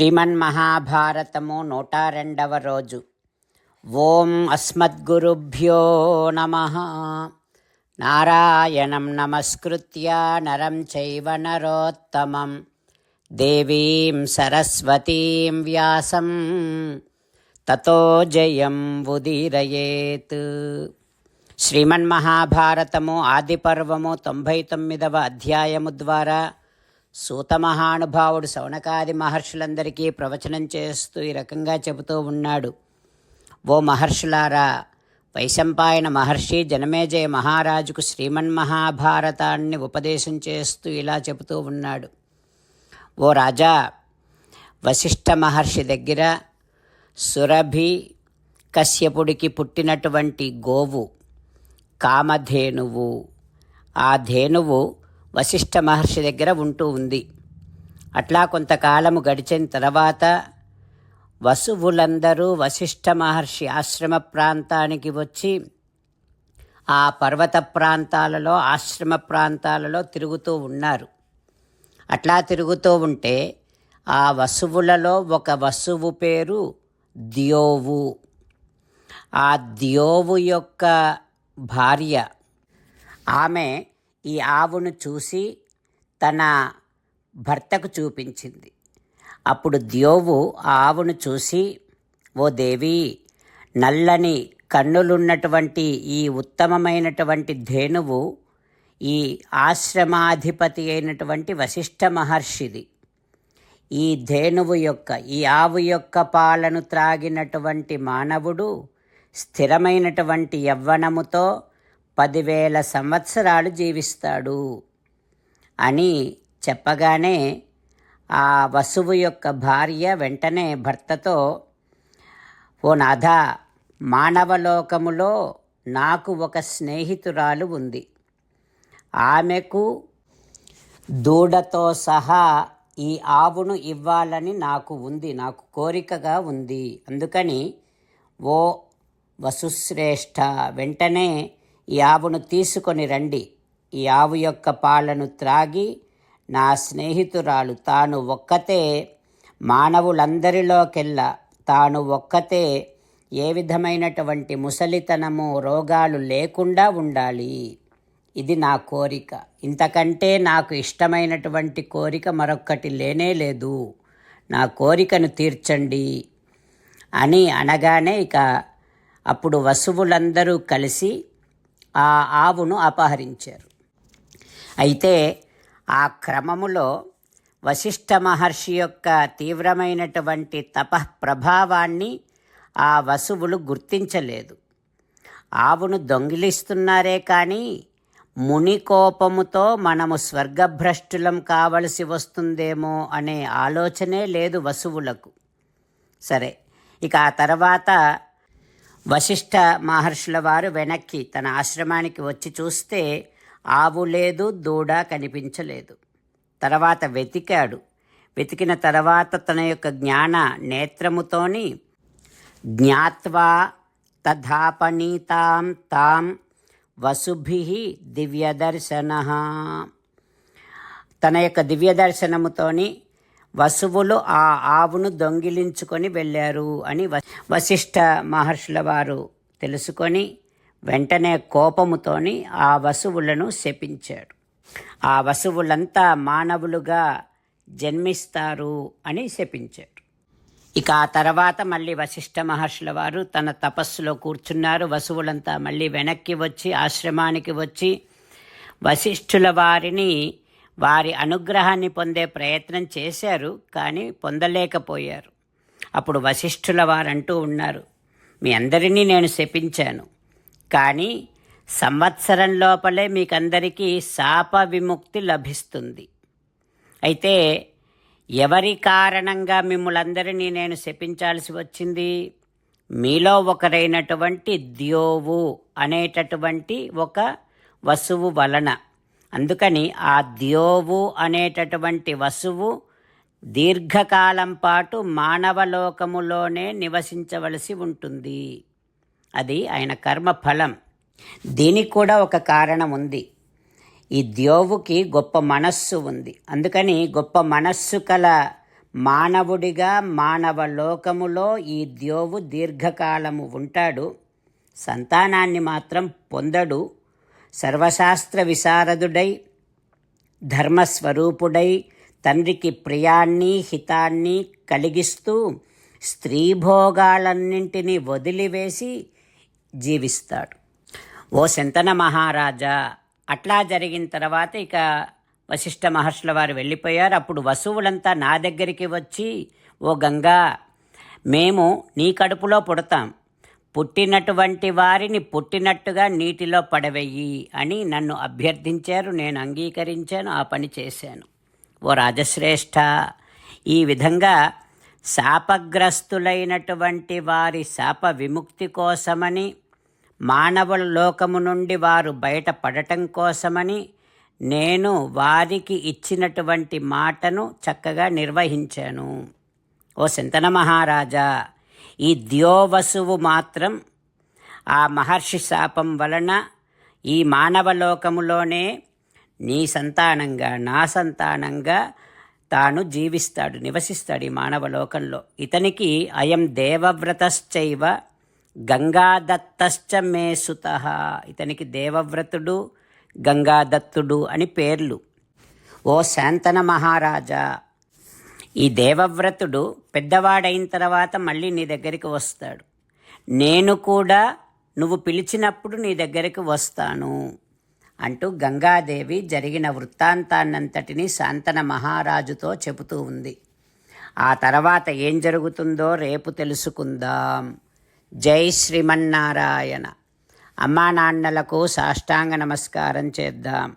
శ్రీమన్మహాభారతము నూట రెండవ రోజు. ఓం అస్మద్గురుభ్యో నమ. నారాయణం నమస్కృత్య నరం చైవ నరోత్తమం. దేవీం సరస్వతీం వ్యాసం. తతో జయం ఉదీరయేత్. శ్రీమన్మహాభారతము ఆదిపర్వము తొంభై తొమ్మిదవ అధ్యాయము ద్వారా సూత మహానుభావుడు శౌనకాది మహర్షులందరికీ ప్రవచనం చేస్తూ ఈ రకంగా చెబుతూ ఉన్నాడు. ఓ మహర్షులారా వైశంపాయన మహర్షి జనమేజయ మహారాజుకు శ్రీమన్మహాభారతాన్ని ఉపదేశం చేస్తూ ఇలా చెబుతూ ఉన్నాడు. ఓ రాజా వశిష్ఠ మహర్షి దగ్గర సురభి కశ్యపుడికి పుట్టినటువంటి గోవు కామధేనువు. ఆ ధేనువు వశిష్ఠ మహర్షి దగ్గర ఉంటూ ఉంది. అట్లా కొంతకాలము గడిచిన తర్వాత వసువులందరూ వశిష్ఠ మహర్షి ఆశ్రమ ప్రాంతానికి వచ్చి ఆ పర్వత ప్రాంతాలలో ఆశ్రమ ప్రాంతాలలో తిరుగుతూ ఉన్నారు. అట్లా తిరుగుతూ ఉంటే ఆ వసువులలో ఒక వసువు పేరు ద్యోవు. ఆ ద్యోవు యొక్క భార్య ఆమె ఈ ఆవును చూసి తన భర్తకు చూపించింది. అప్పుడు ద్యోవు ఆ ఆవును చూసి ఓ దేవి నల్లని కన్నులున్నటువంటి ఈ ఉత్తమమైనటువంటి ధేనువు ఈ ఆశ్రమాధిపతి అయినటువంటి వశిష్ఠ మహర్షిది. ఈ ధేనువు యొక్క ఈ ఆవు యొక్క పాలను త్రాగినటువంటి మానవుడు స్థిరమైనటువంటి యవ్వనముతో పదివేల సంవత్సరాలు జీవిస్తాడు అని చెప్పగానే ఆ వసువు యొక్క భార్య వెంటనే భర్తతో ఓ నాథ మానవలోకములో నాకు ఒక స్నేహితురాలు ఉంది. ఆమెకు దూడతో సహా ఈ ఆవును ఇవ్వాలని నాకు ఉంది నాకు కోరికగా ఉంది. అందుకని ఓ వసుశ్రేష్ఠ వెంటనే ఈ ఆవును తీసుకొని రండి. ఈ ఆవు యొక్క పాలను త్రాగి నా స్నేహితురాలు తాను ఒక్కతే మానవులందరిలోకెల్లా తాను ఒక్కతే ఏ విధమైనటువంటి ముసలితనము రోగాలు లేకుండా ఉండాలి. ఇది నా కోరిక. ఇంతకంటే నాకు ఇష్టమైనటువంటి కోరిక మరొక్కటి లేనే లేదు. నా కోరికను తీర్చండి అని అనగానే ఇక అప్పుడు వసువులందరూ కలిసి ఆ ఆవును అపహరించారు. అయితే ఆ క్రమములో వశిష్ఠ మహర్షి యొక్క తీవ్రమైనటువంటి తపః ప్రభావాన్ని ఆ వసువులు గుర్తించలేదు. ఆవును దొంగిలిస్తున్నారే కానీ ముని కోపముతో మనము స్వర్గభ్రష్టులం కావలసి వస్తుందేమో అనే ఆలోచనే లేదు వసువులకు. సరే ఇక ఆ తర్వాత వశిష్ఠ మహర్షుల వారు వెనక్కి తన ఆశ్రమానికి వచ్చి చూస్తే ఆవు లేదు దూడ కనిపించలేదు. తర్వాత వెతికాడు. వెతికిన తర్వాత తన యొక్క జ్ఞాన నేత్రముతోని జ్ఞాత్వా తథాపనీతాం తాం వసుభి దివ్యదర్శన. తన యొక్క దివ్యదర్శనముతోని వసువులు ఆ ఆవును దొంగిలించుకొని వెళ్ళారు అని వశిష్ఠ మహర్షుల వారు తెలుసుకొని వెంటనే కోపముతోని ఆ వసువులను శపించాడు ఆ వసువులంతా మానవులుగా జన్మిస్తారు అని శపించాడు ఇక ఆ తర్వాత మళ్ళీ వశిష్ఠ మహర్షుల వారు తన తపస్సులో కూర్చున్నారు. వసువులంతా మళ్ళీ వెనక్కి వచ్చి ఆశ్రమానికి వచ్చి వశిష్ఠుల వారిని వారి అనుగ్రహాన్ని పొందే ప్రయత్నం చేశారు కానీ పొందలేకపోయారు. అప్పుడు వశిష్ఠుల వారంటూ ఉన్నారు మీ అందరినీ నేను శపించాను కానీ సంవత్సరం లోపలే మీకందరికీ శాప విముక్తి లభిస్తుంది. అయితే ఎవరి కారణంగా మిమ్మలందరినీ నేను శపించాల్సి వచ్చింది? మీలో ఒకరైనటువంటి ద్యోవు అనేటటువంటి ఒక వసువు వలన. అందుకని ఆ ద్యోవు అనేటటువంటి వసువు దీర్ఘకాలం పాటు మానవలోకములోనే నివసించవలసి ఉంటుంది. అది ఆయన కర్మ ఫలం దీనికి కూడా ఒక కారణం ఉంది. ఈ ద్యోవుకి గొప్ప మనస్సు ఉంది. అందుకని గొప్ప మనస్సు కల మానవుడిగా మానవ లోకములో ఈ ద్యోవు దీర్ఘకాలము ఉంటాడు. సంతానాన్ని మాత్రం పొందడు. సర్వశాస్త్ర విశారదుడై ధర్మస్వరూపుడై తండ్రికి ప్రియాన్ని హితాన్ని కలిగిస్తూ స్త్రీభోగాలన్నింటినీ వదిలివేసి జీవిస్తాడు. ఓ శంతన మహారాజా అట్లా జరిగిన తర్వాత ఇక వశిష్ఠ మహర్షుల వారు వెళ్ళిపోయారు. అప్పుడు వసువులంతా నా దగ్గరికి వచ్చి ఓ గంగా మేము నీ కడుపులో పుడతాం. పుట్టినటువంటి వారిని పుట్టినట్టుగా నీటిలో పడవేయి అని నన్ను అభ్యర్థించారు. నేను అంగీకరించాను ఆ పని చేశాను. ఓ రాజశ్రేష్ఠ ఈ విధంగా శాపగ్రస్తులైనటువంటి వారి శాప విముక్తి కోసమని మానవుల లోకము నుండి వారు బయటపడటం కోసమని నేను వారికి ఇచ్చినటువంటి మాటను చక్కగా నిర్వహించాను. ఓ సింతన మహారాజా ఈ ద్యోవసువు మాత్రం ఆ మహర్షి శాపం వలన ఈ మానవలోకములోనే నీ సంతానంగా నా సంతానంగా తాను జీవిస్తాడు నివసిస్తాడు ఈ మానవలోకంలో. ఇతనికి అయం దేవవ్రతశ్చైవ గంగాదత్తశ్చ మే సుత. ఇతనికి దేవవ్రతుడు గంగాదత్తుడు అని పేర్లు. ఓ శాంతన మహారాజా ఈ దేవవ్రతుడు పెద్దవాడైన తర్వాత మళ్ళీ నీ దగ్గరికి వస్తాడు. నేను కూడా నువ్వు పిలిచినప్పుడు నీ దగ్గరికి వస్తాను అంటూ గంగాదేవి జరిగిన వృత్తాంతాన్నంతటినీ శాంతన మహారాజుతో చెబుతూ ఉంది. ఆ తర్వాత ఏం జరుగుతుందో రేపు తెలుసుకుందాం. జై శ్రీమన్నారాయణ. అమ్మా నాన్నలకు సాష్టాంగ నమస్కారం చేద్దాం.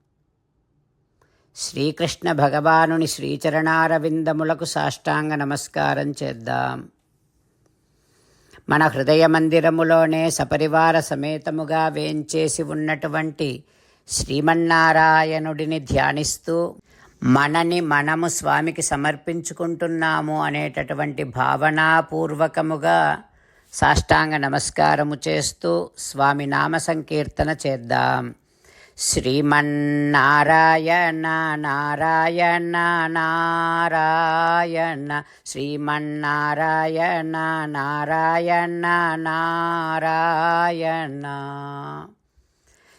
శ్రీకృష్ణ భగవానుని శ్రీచరణారవిందములకు సాష్టాంగ నమస్కారం చేద్దాం. మన హృదయ మందిరములోనే సపరివార సమేతముగా వేంచేసి ఉన్నటువంటి శ్రీమన్నారాయణుడిని ధ్యానిస్తూ మనని మనము స్వామికి సమర్పించుకుంటున్నాము అనేటటువంటి భావనాపూర్వకముగా సాష్టాంగ నమస్కారము చేస్తూ స్వామి నామ సంకీర్తన చేద్దాం. శ్రీమన్నారాయణ నారాయణ నారాయణ శ్రీమన్నారాయణ నారాయణ నారాయణ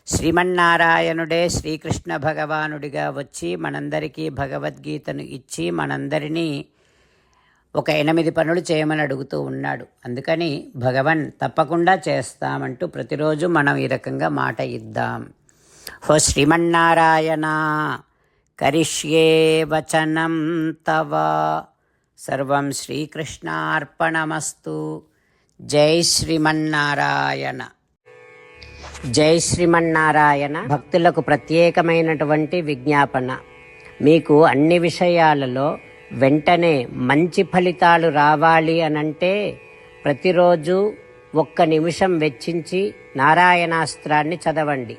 శ్రీమన్నారాయణుడే శ్రీకృష్ణ భగవానుడిగా వచ్చి మనందరికీ భగవద్గీతను ఇచ్చి మనందరినీ ఒక ఎనిమిది పనులు చేయమని అడుగుతూ ఉన్నాడు. అందుకని భగవన్ తప్పకుండా చేస్తామంటూ ప్రతిరోజు మనం ఈ రకంగా మాట ఇద్దాం. హో శ్రీమన్నారాయణ. కరిష్యే వచనం తవ. సర్వం శ్రీకృష్ణార్పణమస్తు. జై శ్రీమన్నారాయణ. జై శ్రీమన్నారాయణ. భక్తులకు ప్రత్యేకమైనటువంటి విజ్ఞాపన. మీకు అన్ని విషయాలలో వెంటనే మంచి ఫలితాలు రావాలి అనంటే ప్రతిరోజు ఒక్క నిమిషం వెచ్చించి నారాయణాస్త్రాన్ని చదవండి.